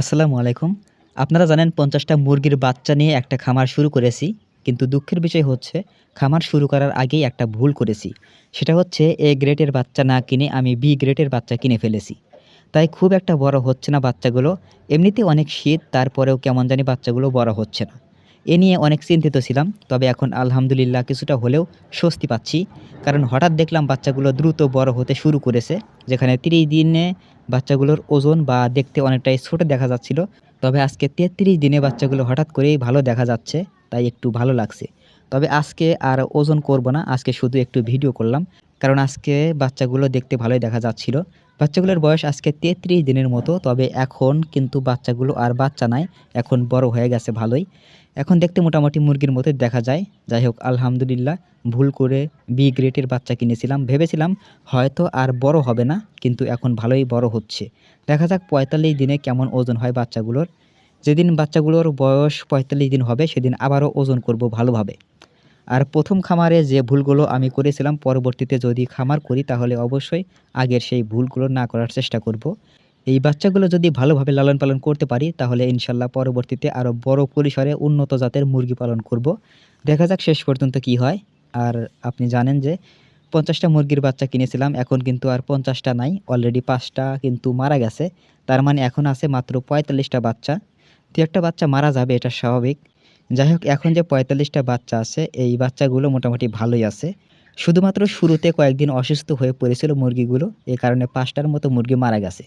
আসসালামু আলাইকুম। আপনারা জানেন পঞ্চাশটা মুরগির বাচ্চা নিয়ে একটা খামার শুরু করেছি, কিন্তু দুঃখের বিষয় হচ্ছে খামার শুরু করার আগেই একটা ভুল করেছি। সেটা হচ্ছে এ গ্রেডের বাচ্চা না কিনে আমি বি গ্রেডের বাচ্চা কিনে ফেলেছি। তাই খুব একটা বড় হচ্ছে না বাচ্চাগুলো, এমনিতে অনেক শীত, তারপরেও কেমন জানি বাচ্চাগুলো বড় হচ্ছে না। এ নিয়ে অনেক চিন্তিত ছিলাম, তবে এখন আলহামদুলিল্লাহ কিছুটা হলেও স্বস্তি পাচ্ছি, কারণ হঠাৎ দেখলাম বাচ্চাগুলো দ্রুত বড় হতে শুরু করেছে, যেখানে তিরিশ দিনে বাচ্চাগুলোর ওজন বা দেখতে অনেকটাই ছোট দেখা যাচ্ছিল, তবে আজকে তেত্রিশ দিনে বাচ্চাগুলো হঠাৎ করেই ভালো দেখা যাচ্ছে, তাই একটু ভালো লাগছে। তবে আজকে আর ওজন করব না, আজকে শুধু একটু ভিডিও করলাম। কারণ আজকে বাচ্চাগুলো দেখতে ভালোই দেখা যাচ্ছিল। বাচ্চাগুলোর বয়স আজকে তেত্রিশ দিনের মতো, তবে এখন কিন্তু বাচ্চাগুলো আর বাচ্চা নাই, এখন বড় হয়ে গেছে ভালোই। এখন দেখতে মোটামুটি মুরগির মতোই দেখা যায়। যাই হোক, আলহামদুলিল্লাহ, ভুল করে বি গ্রেটের বাচ্চা কিনেছিলাম। ভেবেছিলাম হয়তো আর বড় হবে না, কিন্তু এখন ভালোই বড় হচ্ছে। দেখা যাক পঁয়তাল্লিশ দিনে কেমন ওজন হয় বাচ্চাগুলোর। যেদিন বাচ্চাগুলোর বয়স পঁয়তাল্লিশ দিন হবে, সেদিন আবারও ওজন করব ভালোভাবে। আর প্রথম খামারে যে ভুলগুলো আমি করেছিলাম, পরবর্তীতে যদি খামার করি, তাহলে অবশ্যই আগের সেই ভুলগুলো না করার চেষ্টা করব। এই বাচ্চাগুলো যদি ভালোভাবে লালন পালন করতে পারি, তাহলে ইনশাল্লাহ পরবর্তীতে আরও বড় পরিসরে উন্নত জাতের মুরগি পালন করব। দেখা যাক শেষ পর্যন্ত কি হয়। আর আপনি জানেন যে পঞ্চাশটা মুরগির বাচ্চা কিনেছিলাম, এখন কিন্তু আর পঞ্চাশটা নাই অলরেডি পাঁচটা কিন্তু মারা গেছে। তার মানে এখন আছে মাত্র পঁয়তাল্লিশটা বাচ্চা। দু একটা বাচ্চা মারা যাবে, এটা স্বাভাবিক। যাই হোক এখন যে পঁয়তাল্লিশটা বাচ্চা আছে, এই বাচ্চাগুলো মোটামুটি ভালোই আছে। শুধুমাত্র শুরুতে কয়েকদিন অসুস্থ হয়ে পড়েছিল মুরগিগুলো এই কারণে পাঁচটার মতো মুরগি মারা গেছে।